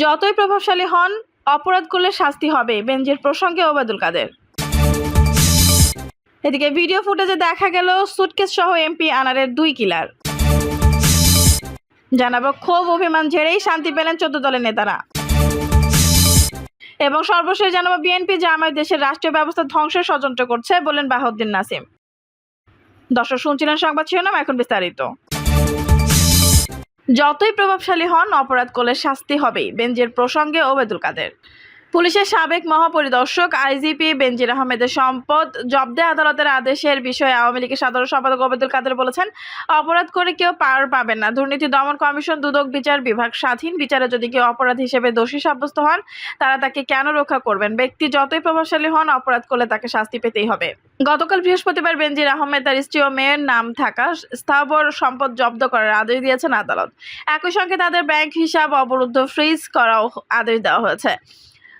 যতই প্রভাবশালী হন, অপরাধ করলে শাস্তি হবে। বেঞ্জির প্রসঙ্গে ওবায়দুল কাদের। এদিকে ভিডিও ফুটেজে দেখা গেল, সুটকেস সহ এমপি আনারের দুই কিলার। জানাব, ক্ষোভ অভিমান ঝেড়েই শান্তি পেলেন চোদ্দ দলের নেতারা। এবং সর্বশেষ জানাব, বিএনপি জামায়াত দেশের রাষ্ট্রীয় ব্যবস্থা ধ্বংসের ষড়যন্ত্র করছে বলেন বাহাউদ্দিন নাসিম। দর্শক, শুনছিলেন সংবাদ শিরোনাম, এখন বিস্তারিত। যতই প্রভাবশালী হন অপরাধ করলে শাস্তি হবেই বেঞ্জের প্রসঙ্গে ওবেদুল কাদের। পুলিশের সাবেক মহাপরিদর্শক আইজিপি বেনজির আহমেদের সম্পদ, জব্দে আদালতের আদেশের বিষয়ে আওয়ামী লীগের সাধারণ সম্পাদক ওবেদুল কাদের বলেছেন, অপরাধ করে কেউ পার পাবেন না। দুর্নীতি দমন কমিশন, দুদক বিচার বিভাগ, স্বাধীন বিচারে যদি কেউ অপরাধ হিসেবে দোষী সাব্যস্ত হন, তারা তাকে কেন রক্ষা করবেন? ব্যক্তি যতই প্রভাবশালী হন, অপরাধ করলে তাকে শাস্তি পেতেই হবে। গতকাল বৃহস্পতিবার বেনজির আহমেদ তার স্ত্রী ও মেয়ের নাম থাকা স্থাবর সম্পদ জব্দ করার আদেশ দিয়েছেন আদালত। একই সঙ্গে তাদের ব্যাংক হিসাব অবরুদ্ধ, ফ্রিজ করাও আদেশ দেওয়া হয়েছে।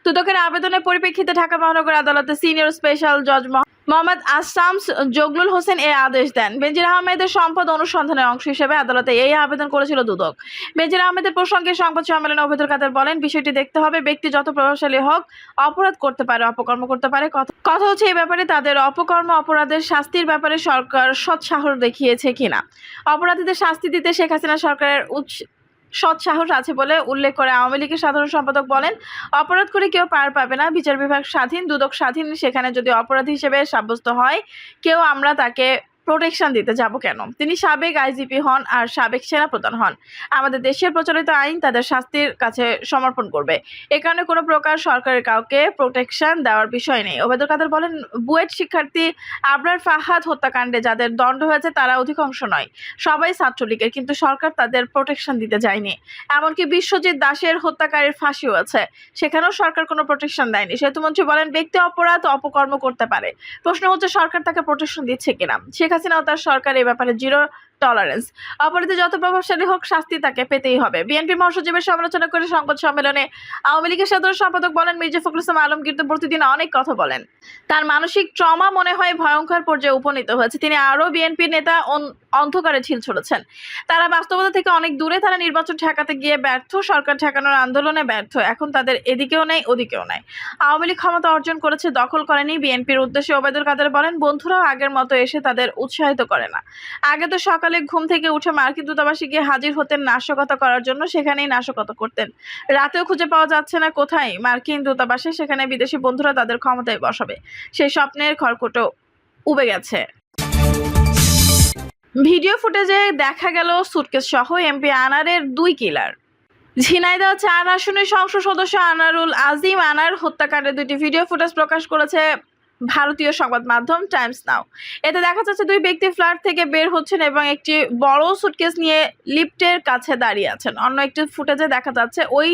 দুদকের আবেদনের পরিপ্রেক্ষিতে ঢাকা মহানগর আদালতে সিনিয়র স্পেশাল জজ মোহাম্মদ আসামস জগলুল হোসেন এই আদেশ দেন। বেনজির আহমেদের সম্পদ অনুসন্ধানের অংশ হিসেবে আদালতে এই আবেদন করেছিল দুদক। বেনজির আহমেদের প্রসঙ্গে সংবাদ সম্মেলনে অভেদুল কাদের বলেন, বিষয়টি দেখতে হবে, ব্যক্তি যত প্রভাবশালী হোক, অপরাধ করতে পারে, অপকর্ম করতে পারে। কথা- হচ্ছে এই ব্যাপারে তাদের অপকর্ম, অপরাধের শাস্তির ব্যাপারে সরকার সৎসাহস দেখিয়েছে কিনা। অপরাধীদের শাস্তি দিতে শেখ হাসিনা সরকারের সৎ সাহস আছে বলে উল্লেখ করে আওয়ামী লীগের সাধারণ সম্পাদক বলেন, অপরাধ করে কেউ পার পাবে না, বিচার বিভাগ স্বাধীন, দুদক স্বাধীন, সেখানে যদি অপরাধী হিসেবে সাব্যস্ত হয়, কেউ আমরা তাকে প্রোটেকশন দিতে যাব কেন? তিনি সাবেক আইজিপি হন আর সাবেক সেনা সেনাপ্রধান হন। আমাদের দেশের প্রচলিত আইন তাদের শাস্তির কাছে সমর্পণ করবে। এ কারণে কোনো প্রকার সরকারের কাউকে প্রোটেকশন দেওয়ার বিষয় নেই। ওবেদুল কাদের বলেন, বুয়েট শিক্ষার্থী আবরার ফাহাদ হত্যাকাণ্ডে যাদের দণ্ড হয়েছে তারা অধিকাংশ নয়। সবাই ছাত্রলীগের, কিন্তু সরকার তাদের প্রোটেকশন দিতে যায়নি। এমনকি বিশ্বজিৎ দাসের হত্যাকারীর ফাঁসিও আছে। সেখানেও সরকার কোনো প্রোটেকশন দেয়নি। সেতুমন্ত্রী বলেন, ব্যক্তি অপরাধ অপকর্ম করতে পারে। প্রশ্ন হচ্ছে, সরকার তাকে প্রোটেকশন দিচ্ছে কিনা? শেখ হাসিনা ও তার সরকার এ ব্যাপারে জিরো টলারেন্স অপরাধী যত প্রভাবশালী হোক শাস্তি তাকে পেতেই হবে। বিএনপি মহাসচিবের সমালোচনা করে সংবাদ সম্মেলনে আওয়ামী লীগের সাধারণ সম্পাদক বলেন, মির্জা ফখরুল ইসলাম আলমগীর তো প্রতিদিন অনেক কথা বলেন। তার মানসিক ট্রমা মনে হয় ভয়ঙ্কর পর্যায়ে উপনীত হয়েছে। তিনি আরও বিএনপি নেতা অন্ধকারে ছিল ছড়েছেন। তারা বাস্তবতা থেকে অনেক দূরে তারা নির্বাচন ঠেকাতে গিয়ে ব্যর্থ, সরকার ঠেকানোর আন্দোলনে ব্যর্থ। এখন তাদের এদিকেও নেই, ওদিকেও নেই। আওয়ামী লীগ ক্ষমতা অর্জন করেছে, দখল করেনি বিএনপির উদ্দেশ্যে ওবায়দুল কাদের বলেন, বন্ধুরাও আগের মতো এসে তাদের উৎসাহিত করে না। আগে তো সকালে ঘুম থেকে উঠে মার্কিন দূতাবাসে গিয়ে হাজির হতেন নাশকতা করার জন্য, সেখানেই নাশকতা করতেন। রাতেও খুঁজে পাওয়া যাচ্ছে না কোথায় মার্কিন দূতাবাসে, সেখানে বিদেশি বন্ধুরা তাদের ক্ষমতায় বসাবে। সেই স্বপ্নের খড়কুটো উবে গেছে। ভিডিও ফুটেজে দেখা গেল সুটকেস সহ এমপি আনারের দুই কিলার। ঝিনাইদহ চার আসনের সংসদ সদস্য আনারুল আজিম আনার হত্যাকাণ্ডের দুটি ভিডিও ফুটেজ প্রকাশ করেছে ভারতীয় সংবাদ মাধ্যম টাইমস নাও। এতে দেখা যাচ্ছে দুই ব্যক্তি ফ্ল্যাট থেকে বের হচ্ছেন এবং একটি বড় সুটকেস নিয়ে লিফটের কাছে দাঁড়িয়ে আছেন। অন্য একটি ফুটেজে দেখা যাচ্ছে ওই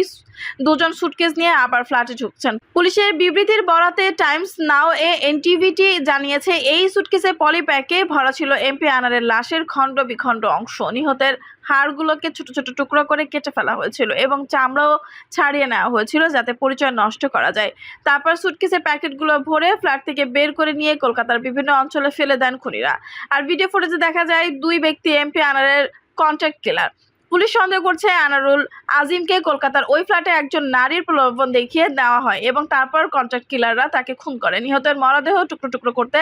দুজন সুটকেস নিয়ে আবার ফ্ল্যাটে ঢুকছেন। পুলিশের বিবৃতির বরাতে টাইমস নাও এ এনটিভিটি জানিয়েছে, এই সুটকেসে পলিপ্যাকে ভরা ছিল এমপি আনারের লাশের খণ্ড বিখণ্ড অংশ। নিহতের হাড়গুলোকে ছোট ছোট টুকরো করে কেটে ফেলা হয়েছিল এবং চামড়াও ছাড়িয়ে নেওয়া হয়েছিল যাতে পরিচয় নষ্ট করা যায়। তারপর সুটকেসের প্যাকেটগুলো ভরে ফ্ল্যাট থেকে বের করে নিয়ে কলকাতার বিভিন্ন অঞ্চলে ফেলে দেন খুনিরা। আর ভিডিও ফুটেজে দেখা যায় দুই ব্যক্তি এমপি আনারের কন্ট্যাক্ট কিলার পুলিশ সন্দেহ করছে আনারুল আজিমকে কলকাতার ওই ফ্ল্যাটে একজন নারীর প্রলোভন দেখিয়ে দেওয়া হয় এবং তারপর কন্ট্রাক্ট কিলাররা তাকে খুন করে। নিহতের মরদেহ টুকরো টুকরো করতে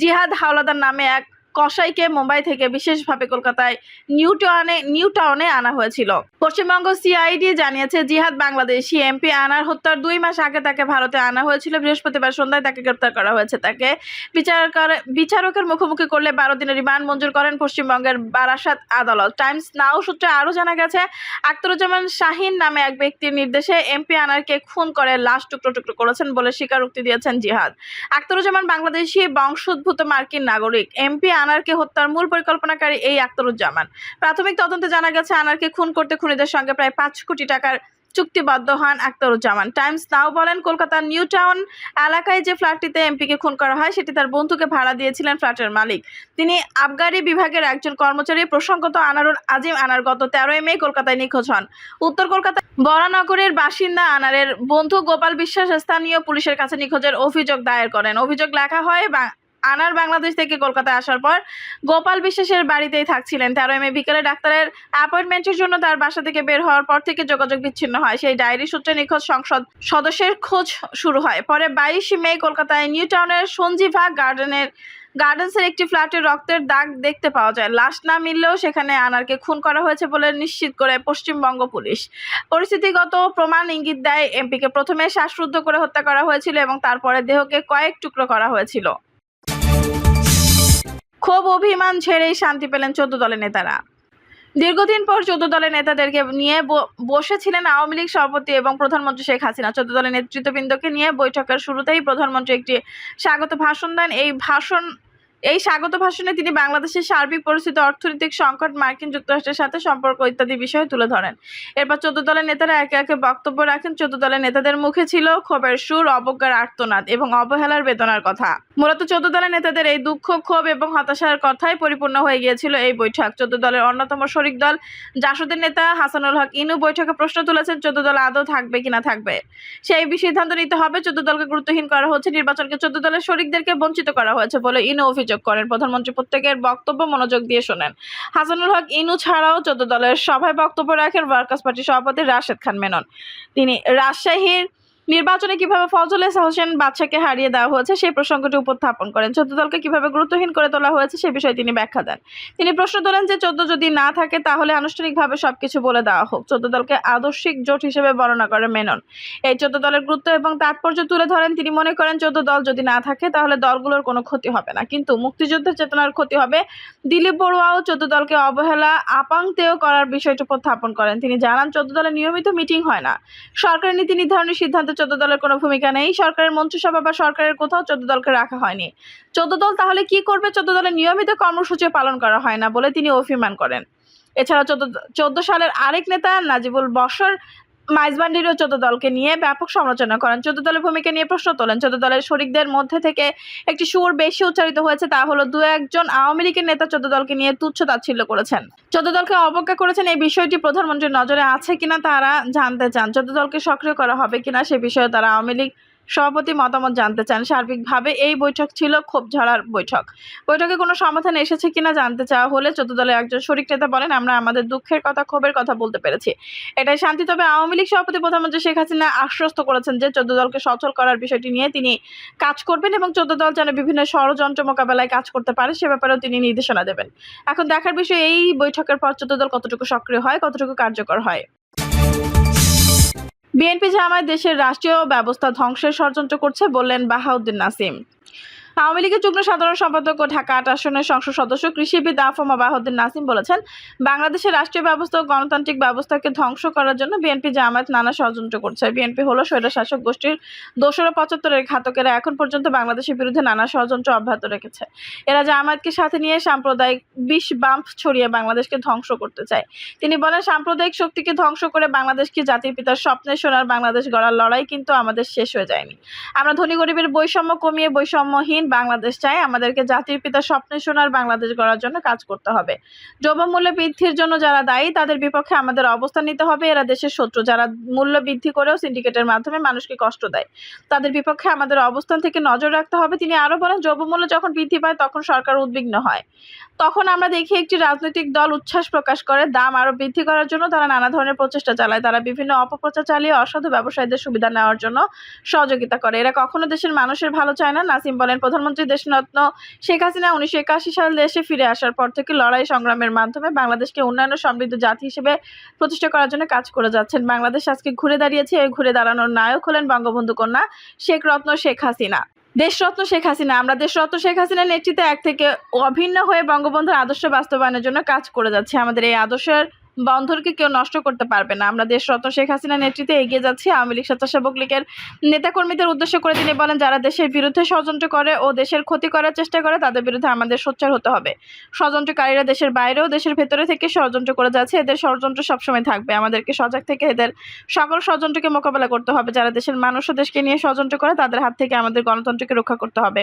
জিহাদ হাওলাদার নামে এক কসাইকে মুম্বাই থেকে বিশেষভাবে কলকাতায় নিউ টাউনে নিউ টাউনে আনা হয়েছিল। পশ্চিমবঙ্গ সিআইডি জানিয়েছে, জিহাদ বাংলাদেশি এমপি আনার হত্যার দুই মাস আগে তাকে ভারতে আনা হয়েছিল। বৃহস্পতিবার সন্ধ্যায় তাকে গ্রেপ্তার করা হয়েছে। তাকে বিচার করে- বিচারকের মুখোমুখি করলে বারো দিনের রিমান্ড মঞ্জুর করেন পশ্চিমবঙ্গের বারাসাত আদালত। টাইমস নাও সূত্রে আরও জানা গেছে, আখতারুজ্জামান শাহিন নামে এক ব্যক্তির নির্দেশে এমপি আনারকে খুন করে লাশ টুকরো টুকরো করেছেন বলে স্বীকারোক্তি দিয়েছেন জিহাদ। আখতারুজ্জামান বাংলাদেশি বংশোদ্ভূত মার্কিন নাগরিক। এমপি আনারকে হত্যার মূল পরিকল্পনাকারী এই আখতারুজ্জামান। প্রাথমিক তদন্তে জানা গেছে, আনারকে খুন করতে খুনিদের সঙ্গে প্রায় পাঁচ কোটি টাকার চুক্তিবদ্ধ হন আখতারুজ্জামান। টাইমস নাও বলেন, কলকাতার নিউ টাউন এলাকায় যে ফ্ল্যাটটিতে এমপিকে খুন করা হয়, সেটি তার বন্ধুকে ভাড়া দিয়েছিলেন ফ্ল্যাটের মালিক। তিনি আবগারি বিভাগের একজন কর্মচারী, প্রসঙ্গত আনারুল আজিম আনার গত তেরোই মে কলকাতায় নিখোঁজ হন। উত্তর কলকাতা বরানগরের বাসিন্দা আনারের বন্ধু গোপাল বিশ্বাস স্থানীয় পুলিশের কাছে নিখোঁজের অভিযোগ দায়ের করেন। অভিযোগ লেখা হয় আনার বাংলাদেশ থেকে কলকাতায় আসার পর গোপাল বিশ্বাসের বাড়িতেই থাকছিলেন। তেরো মে বিকেলে ডাক্তারের অ্যাপয়েন্টমেন্টের জন্য তার বাসা থেকে বের হওয়ার পর থেকে যোগাযোগ বিচ্ছিন্ন হয়। সেই ডায়েরি সূত্রে নিখোঁজ সংসদ সদস্যের খোঁজ শুরু হয়। পরে বাইশ মে কলকাতায় নিউ টাউনের সঞ্জীভা গার্ডেনের, গার্ডেন্সের একটি ফ্ল্যাটে রক্তের দাগ দেখতে পাওয়া যায়। লাশ না মিললেও সেখানে আনারকে খুন করা হয়েছে বলে নিশ্চিত করে পশ্চিমবঙ্গ পুলিশ। পরিস্থিতিগত প্রমাণ ইঙ্গিত দেয় এমপিকে। প্রথমে শ্বাসরুদ্ধ করে হত্যা করা হয়েছিল এবং তারপরে দেহকে কয়েক টুকরো করা হয়েছিল। ক্ষোভ অভিমান ছেড়েই শান্তি পেলেন চোদ্দ দলের নেতারা। দীর্ঘদিন পর চোদ্দ দলের নেতাদেরকে নিয়ে বসেছিলেন আওয়ামী লীগ সভাপতি এবং প্রধানমন্ত্রী শেখ হাসিনা। চোদ্দ দলের নেতৃত্ববৃন্দকে নিয়ে বৈঠকের শুরুতেই প্রধানমন্ত্রী একটি স্বাগত ভাষণ দেন। এই ভাষণ এই স্বাগত ভাষণে তিনি বাংলাদেশের সার্বিক পরিস্থিতি, অর্থনৈতিক সংকট, মার্কিন যুক্তরাষ্ট্রের সাথে সম্পর্ক ইত্যাদি বিষয়ে তুলে ধরেন। এরপর চোদ্দ দলের নেতারা একে একে বক্তব্য রাখেন। চোদ্দ দলের নেতাদের মুখে ছিল ক্ষোভের সুর, অবজ্ঞার আর্তনাদ এবং অবহেলার বেদনার কথা। মূলত চোদ্দ দলের নেতাদের এই দুঃখ, ক্ষোভ এবং হতাশার কথাই পরিপূর্ণ হয়ে গিয়েছিল এই বৈঠক। চোদ্দ দলের অন্যতম শরিক দল জাসদের নেতা হাসানুল হক ইনু বৈঠকে প্রশ্ন তুলেছেন, চোদ্দ দল আদৌ থাকবে কিনা থাকবে। সেই সিদ্ধান্ত নিতে হবে। চোদ্দ দলকে গুরুত্বহীন করা হচ্ছে। নির্বাচনকে চোদ্দ দলের শরিকদেরকে বঞ্চিত করা হয়েছে বলে ইনু অভিযোগ করেন। প্রধানমন্ত্রী প্রত্যেকের বক্তব্য মনোযোগ দিয়ে শোনেন। হাসানুল হক, ইনু ছাড়াও চোদ্দ দলের সভায় বক্তব্য রাখেন ওয়ার্কার্স পার্টির সভাপতি রাশেদ খান মেনন। তিনি রাজশাহীর নির্বাচনে কীভাবে ফজল এস হোসেন বাদশাকে হারিয়ে দেওয়া হয়েছে সেই প্রসঙ্গটি উপস্থাপন করেন। চোদ্দ দলকে কীভাবে গুরুত্বহীন করে তোলা হয়েছে সে বিষয়ে তিনি ব্যাখ্যা দেন। তিনি প্রশ্ন তোলেন যে, চোদ্দ যদি না থাকে তাহলে আনুষ্ঠানিকভাবে সবকিছু বলে দেওয়া হোক। চোদ্দ দলকে আদর্শিক জোট হিসেবে বর্ণনা করে মেনন। এই চোদ্দ দলের গুরুত্ব এবং তাৎপর্য তুলে ধরেন। তিনি মনে করেন, চোদ্দ দল যদি না থাকে তাহলে দলগুলোর কোনো ক্ষতি হবে না। কিন্তু মুক্তিযুদ্ধের চেতনার ক্ষতি হবে। দিলীপ বড়ুয়াও চোদ্দ দলকে অবহেলা, আপাংতেয় করার বিষয়টি উপস্থাপন করেন। তিনি জানান, চোদ্দ দলের নিয়মিত মিটিং হয় না। সরকারের নীতি নির্ধারণের সিদ্ধান্তে চোদ্দ দলের কোনো ভূমিকা নেই। সরকারের মন্ত্রিসভা বা সরকারের কোথাও চোদ্দ দলকে রাখা হয়নি। চোদ্দ দল তাহলে কি করবে? চোদ্দ দলের নিয়মিত কর্মসূচি পালন করা হয় না বলে তিনি অভিমান করেন। এছাড়া চোদ্দ সালের আরেক নেতা নাজিবুল বসর মাইজবান্ডিরও চোদ্দ দলকে নিয়ে ব্যাপক সমালোচনা করেন। চোদ্দ দলের ভূমিকা নিয়ে প্রশ্ন তোলেন। চোদ্দ দলের শরিকদের মধ্যে থেকে একটি সুর বেশি উচ্চারিত হয়েছে, তা হলো দু একজন আওয়ামী লীগের নেতা চোদ্দ দলকে নিয়ে তুচ্ছ তাচ্ছিল্য করেছেন। চোদ্দ দলকে অবজ্ঞা করেছেন এই বিষয়টি প্রধানমন্ত্রীর নজরে আছে কিনা তারা জানতে চান। চোদ্দ দলকে সক্রিয় করা হবে কিনা সে বিষয়ে তারা আওয়ামী লীগ সভাপতি মতামত জানতে চান। সার্বিকভাবে এই বৈঠক ছিল ক্ষোভ ঝাড়ার বৈঠক। বৈঠকে কোনো সমাধান এসেছে কিনা জানতে চাওয়া হলে চোদ্দ দলের একজন শরিক নেতা বলেন, আমরা আমাদের দুঃখের কথা, ক্ষোভের কথা বলতে পেরেছি। এটাই শান্তি। তবে আওয়ামী লীগ সভাপতি প্রধানমন্ত্রী শেখ হাসিনা আশ্বস্ত করেছেন যে চোদ্দ দলকে সচল করার বিষয়টি নিয়ে তিনি কাজ করবেন এবং চোদ্দ দল যেন বিভিন্ন ষড়যন্ত্র মোকাবেলায় কাজ করতে পারে সে ব্যাপারেও তিনি নির্দেশনা দেবেন। এখন দেখার বিষয়, এই বৈঠকের পর চোদ্দ দল কতটুকু সক্রিয় হয়, কতটুকু কার্যকর হয়? বিএনপি জামায় দেশের রাষ্ট্রীয় ব্যবস্থা ধ্বংসের ষড়যন্ত্র করছে বললেন বাহাউদ্দিন নাসিম। আওয়ামী লীগের যুগ্ম সাধারণ সম্পাদক ও ঢাকা আট আসনের সংসদ সদস্য কৃষিবিদ আফমা বাহাউদ্দিন নাসিম বলেছেন, বাংলাদেশের রাষ্ট্রীয় ব্যবস্থা ও গণতান্ত্রিক ব্যবস্থাকে ধ্বংস করার জন্য বিএনপি জামায়াত নানা ষড়যন্ত্র করছে। বিএনপি হলো স্বৈর শাসক গোষ্ঠীর দোসরা পঁচাত্তরের ঘাতকেরা এখন পর্যন্ত বাংলাদেশের বিরুদ্ধে নানা ষড়যন্ত্র অব্যাহত রেখেছে। এরা জামায়াতকে সাথে নিয়ে সাম্প্রদায়িক বিষ বাম্প ছড়িয়ে বাংলাদেশকে ধ্বংস করতে চায়। তিনি বলেন, সাম্প্রদায়িক শক্তিকে ধ্বংস করে বাংলাদেশকে জাতির পিতার স্বপ্নের সোনার বাংলাদেশ গড়ার লড়াই কিন্তু আমাদের শেষ হয়ে যায়নি। আমরা ধনী গরিবের বৈষম্য কমিয়ে বৈষম্যহীন বাংলাদেশ চাই, আমাদেরকে জাতির পিতার স্বপ্নের সোনার বাংলাদেশ গড়ার জন্য কাজ করতে হবে। দ্রব্যমূল্য বৃদ্ধির জন্য যারা দায়ী, তাদের বিপক্ষে আমাদের অবস্থান নিতে হবে। এরা দেশের শত্রু। যারা মূল্য বৃদ্ধি করেও সিন্ডিকেটের মাধ্যমে মানুষকে কষ্ট দেয়, তাদের বিপক্ষে আমাদের অবস্থান থেকে নজর রাখতে হবে। তিনি আরও বলেন, দ্রব্যমূল্য যখন বৃদ্ধি পায়, তখন সরকার উদ্বিগ্ন হয়। তখন আমরা দেখি একটি রাজনৈতিক দল উচ্ছ্বাস প্রকাশ করে, দাম আরও বৃদ্ধি করার জন্য তারা নানা ধরনের প্রচেষ্টা চালায়। তারা বিভিন্ন অপপ্রচার চালিয়ে অসাধু ব্যবসায়ীদের সুবিধা নেওয়ার জন্য সহযোগিতা করে। এরা কখনো দেশের মানুষের ভালো চায় না, নাসিম বলেন প্রধানমন্ত্রী দেশরত্ন শেখ হাসিনা উনিশশো একাশি সাল দেশে ফিরে আসার পর থেকে লড়াই সংগ্রামের মাধ্যমে বাংলাদেশকে উন্নয়ন সমৃদ্ধ জাতি হিসেবে প্রতিষ্ঠা করার জন্য কাজ করে যাচ্ছেন। বাংলাদেশ আজকে ঘুরে দাঁড়িয়েছে। এই ঘুরে দাঁড়ানোর নায়ক হলেন বঙ্গবন্ধু কন্যা শেখ রত্ন শেখ হাসিনা। দেশরত্ন শেখ হাসিনা, আমরা দেশরত্ন শেখ হাসিনার নেতৃত্বে এক থেকে অভিন্ন হয়ে বঙ্গবন্ধুর আদর্শ বাস্তবায়নের জন্য কাজ করে যাচ্ছে। আমাদের এই আদর্শের বন্ধনকে কেউ নষ্ট করতে পারবে না। আমরা দেশরত্ন শেখ হাসিনার নেতৃত্বে এগিয়ে যাচ্ছি। আওয়ামী লীগ স্বেচ্ছাসেবক লীগের নেতাকর্মীদের উদ্দেশ্য করে তিনি বলেন, যারা দেশের বিরুদ্ধে ষড়যন্ত্র করে ও দেশের ক্ষতি করার চেষ্টা করে, তাদের বিরুদ্ধে আমাদের সোচ্চার হতে হবে। ষড়যন্ত্রকারীরা দেশের বাইরেও দেশের ভেতরে থেকে ষড়যন্ত্র করে যাচ্ছে। এদের ষড়যন্ত্র সবসময় থাকবে। আমাদেরকে সজাগ থেকে এদের সকল ষড়যন্ত্রকে মোকাবেলা করতে হবে। যারা দেশের মানুষ ও দেশকে নিয়ে ষড়যন্ত্র করে, তাদের হাত থেকে আমাদের গণতন্ত্রকে রক্ষা করতে হবে।